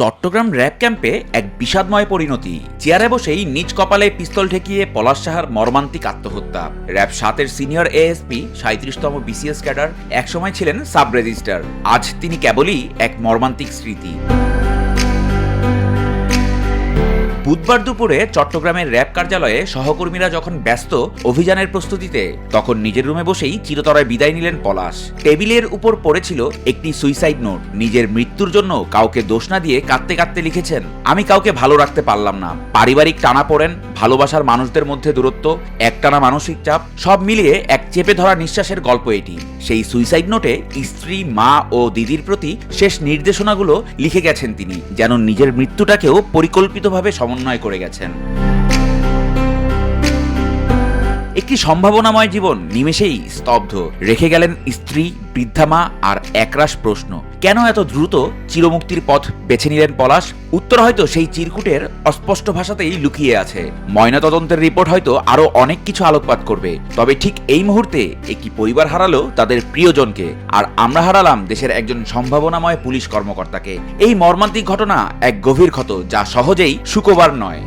Chittagong RAB ক্যাম্পে এক বিষাদময় পরিণতি। চেয়ারে বসেই নিজ কপালে পিস্তল ঠেকিয়ে পলাশ সাহার মর্মান্তিক আত্মহত্যা। র্যাব সাতের সিনিয়র এএসপি সাঁত্রিশতম বিসিএস ক্যাডার, একসময় ছিলেন সাব রেজিস্টার আজ তিনি কেবলই এক মর্মান্তিক স্মৃতি। বুধবার দুপুরে চট্টগ্রামের র্যাব কার্যালয়ে সহকর্মীরা যখন ব্যস্ত অভিযানের প্রস্তুতিতে, তখন নিজের রুমে বসেই চিরতরায় বিদায় নিলেন পলাশ। টেবিলের উপর পড়েছিল একটি সুইসাইড নোট। নিজের মৃত্যুর জন্য কাউকে দোষ না দিয়ে কাঁদতে কাঁদতে লিখেছেন, আমি কাউকে ভালো রাখতে পারলাম না। পারিবারিক টানা পড়েন ভালোবাসার মানুষদের মধ্যে দূরত্ব, একটানা মানসিক চাপ, সব মিলিয়ে এক চেপে ধরা নিঃশ্বাসের গল্প এটি। সেই সুইসাইড নোটে স্ত্রী, মা ও দিদির প্রতি শেষ নির্দেশনাগুলো লিখে গেছেন তিনি, যেন নিজের মৃত্যুটাকেও পরিকল্পিতভাবে সমন্বয় করে গেছেন। একটি সম্ভাবনাময় জীবন? নিমেষেই স্তব্ধ। রেখে গেলেন স্ত্রী, বৃদ্ধা মা আর একরাশ প্রশ্ন। কেন এত দ্রুত চিরমুক্তির পথ বেছে নিলেন পলাশ? উত্তর হয়তো সেই চিরকুটের অস্পষ্ট ভাষাতেই লুকিয়ে আছে। ময়নাতদন্তের রিপোর্ট হয়তো আরও অনেক কিছু আলোকপাত করবে। তবে ঠিক এই মুহূর্তে একটি পরিবার হারালো তাদের প্রিয়জনকে। আর আমরা হারালাম দেশের একজন সম্ভাবনাময় পুলিশ কর্মকর্তাকে। এই মর্মান্তিক ঘটনা এক গভীর ক্ষত যা সহজেই সুকোবার নয়।